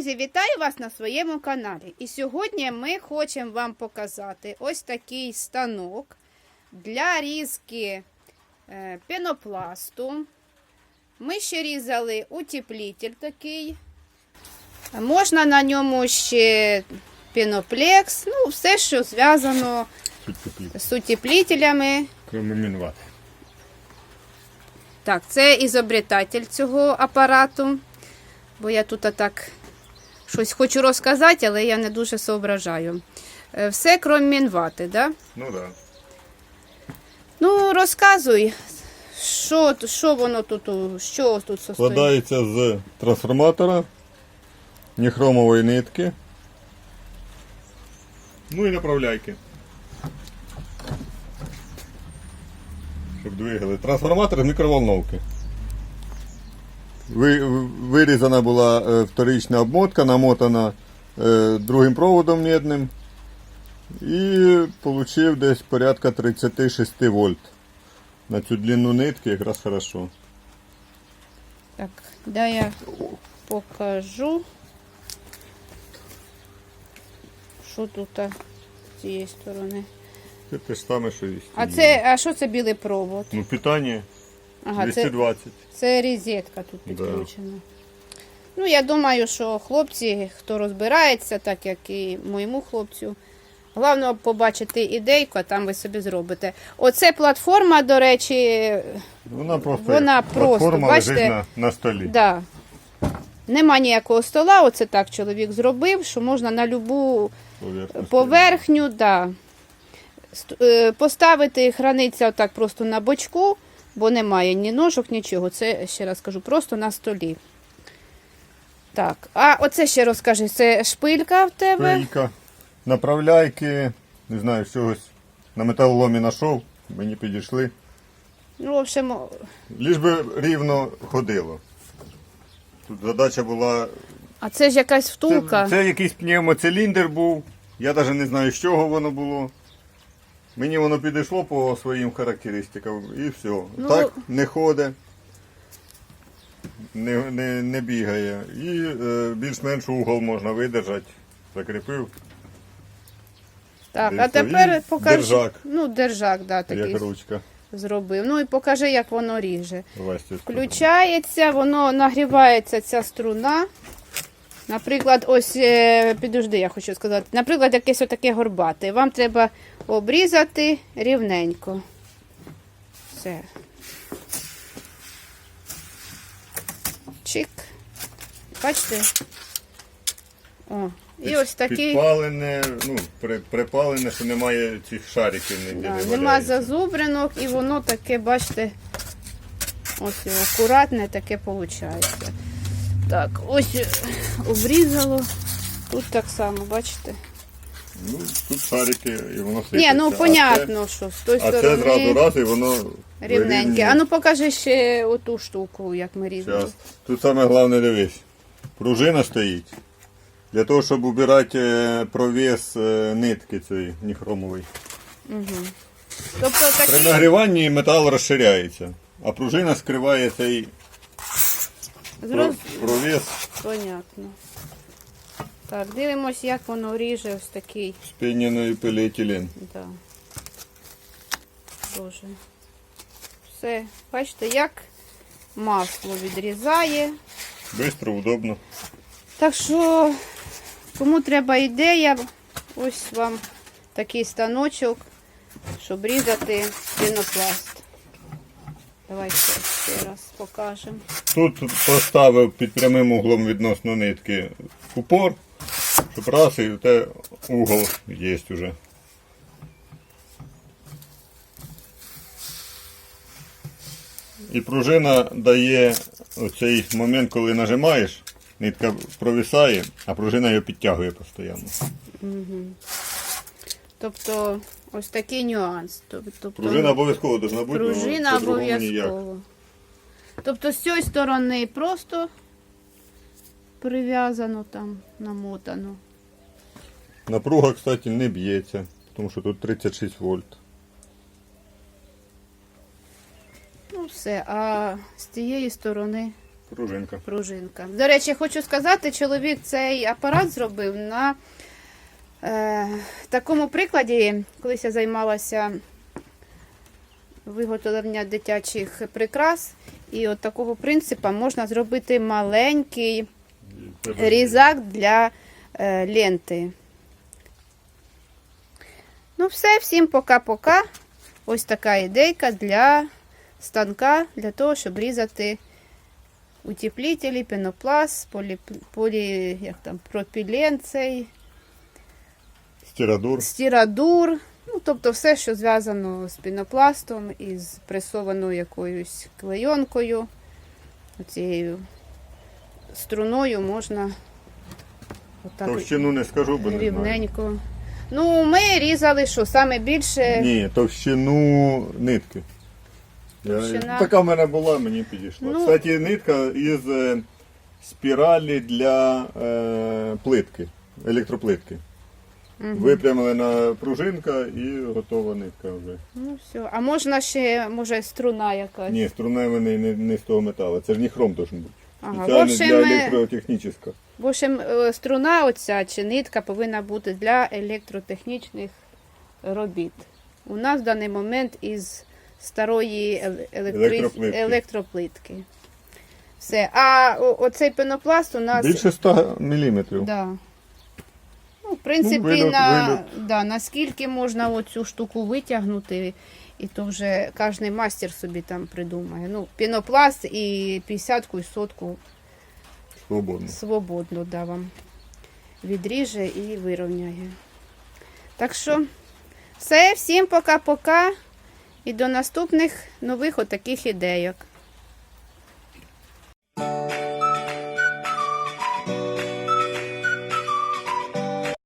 Друзі, вітаю вас на своєму каналі. І сьогодні ми хочемо вам показати ось такий станок для різки е, пенопласту. Ми ще різали утеплитель такий. Можна на ньому ще пеноплекс, ну, все, що зв'язано з утеплителями. Кроме мінвати. Так, це ізобретатель цього апарату. Бо я тут так щось хочу розказати, але я не дуже соображаю. Е, Все, крім мінвати, да? Ну так. Да. Ну, розказуй, що, що воно тут, що тут состоїть? Складається з трансформатора, ніхромової нитки. Ну і направляйки. Щоб двигали. Трансформатор з мікроволновки. Ви- Вирізана була е, вторична обмотка, намотана е, другим проводом мідним. І отримав десь порядка 36 вольт. На цю длину нитки якраз хорошо. Так, дай я покажу. Що тут з цієї сторони? Це те ж саме, що і А це, а що це білий провод? Ну, питання Ага, це, 220. Це розетка тут Да. підключена. Ну, я думаю, що хлопці, хто розбирається, так як і моєму хлопцю, головне побачити ідейку, а там ви собі зробите. Оце платформа, до речі, Вона просто, Вона як просто, платформа бачите? лежить на, на столі. да. Нема ніякого стола, оце так чоловік зробив, що можна на любу Поверхню поверхню, да. Ст- е, Поставити храниться отак просто на бочку, бо немає ні ножок, нічого. Це ще раз кажу, просто на столі. Так, а оце ще розкажи, це шпилька в тебе? Пилька, направляйки, не знаю, чогось на металоломі знайшов, мені підійшли. Ну, в общем, Ліж би рівно ходило. Тут задача була. а це ж якась Це, втулка. це якийсь пневмоциліндр був. Я навіть не знаю, з чого воно було. Мені воно підійшло по своїм характеристикам і все. Ну, так не ходить, не, не, не бігає. І е, більш-менш угол можна видержати. Закріпив, Так, а дивіться, тепер і покажи. держак. Ну, держак, да, такий як ручка. зробив. Ну і покажи, як воно ріже. Включається, воно нагрівається ця струна. Наприклад, ось, е, підожди, я хочу сказати, наприклад, якесь отаке горбате. Вам треба обрізати рівненько. Все. Чик. Бачите? О, і ось такий. Підпалене, ну, при, припалене, що немає цих шариків ніде. Да, не нема зазубринок, і воно таке, бачите, ось акуратне таке виходить. Так, ось е, обрізало. Тут так само, бачите? Ну, тут шарики і воно Ні, сипеться. ну А понятно, що з тої це, а це зразу раз і воно рівненьке. А ну покажи ще оту штуку, як ми різали. Щас. Тут саме головне дивись. Пружина стоїть. Для того, щоб убирати е, провіс е, нитки цієї ніхромової. Тобто При нагріванні метал розширяється, а пружина скриває цей про- провіс понятно. Так, дивимось, як воно ріже ось такий. з піненої поліетилен. Да. Дуже. Все, бачите, як масло відрізає. Бистро, удобно. Так що, кому треба ідея, ось вам такий станочок, щоб різати пінопласт. Давайте ще раз покажемо. Тут поставив під прямим углом відносно нитки упор, щоб раз і те угол є вже. І пружина дає оцей момент, коли нажимаєш, нитка провисає, а пружина її підтягує постійно. Тобто, ось такий нюанс. Тобто, Пружина обов'язково повинна бути. ну, пружина обов'язково. Тобто з цієї сторони просто прив'язано там, намотано. Напруга, кстати, не б'ється, тому що тут 36 вольт. Ну все, а з цієї сторони Пружинка. пружинка. До речі, хочу сказати, чоловік цей апарат зробив на е, такому прикладі, колись я займалася виготовленням дитячих прикрас. І от такого принципу можна зробити маленький різак для е, ленти. Ну, все, всім пока-пока. Ось така ідейка для станка, для того, щоб різати утеплителі, пенопласт, полі, полі, як там, пропілен цей, Стирадур. стірадур. Ну, тобто все, що зв'язано з пінопластом і з пресованою якоюсь клейонкою, цією струною можна отак Товщину не скажу, бо не знаю. рівненько. Ну, ми різали, що саме більше. Ні, товщину нитки. Я- Товщина. Така в мене була, мені підійшла. Ну. Кстати, нитка із е, спіралі для е, плитки, електроплитки. Мгм. Випрямлена пружинка і готова нитка вже. Ну, все. А можна ще, може, струна якась. Ні, струна вони не, не з того металу. Це ж не хром должен бути. Ага. В Спеціально общем, для е, електротехнічного. В общем, е, струна оця чи нитка повинна бути для електротехнічних робіт. У нас в даний момент із старої ел- електри... Електроплитки. електроплитки. Все. А о- оцей пенопласт у нас. Більше 100 мм. Да. Принципі, Ну, на, вильот. Да, наскільки можна оцю штуку витягнути, і то вже кожен мастер собі там придумає. Ну, пінопласт і 50-ку, і сотку Свободно. свободно да, вам відріже і вирівняє. Так що, все, всім пока-пока. І до наступних нових отаких ідейок.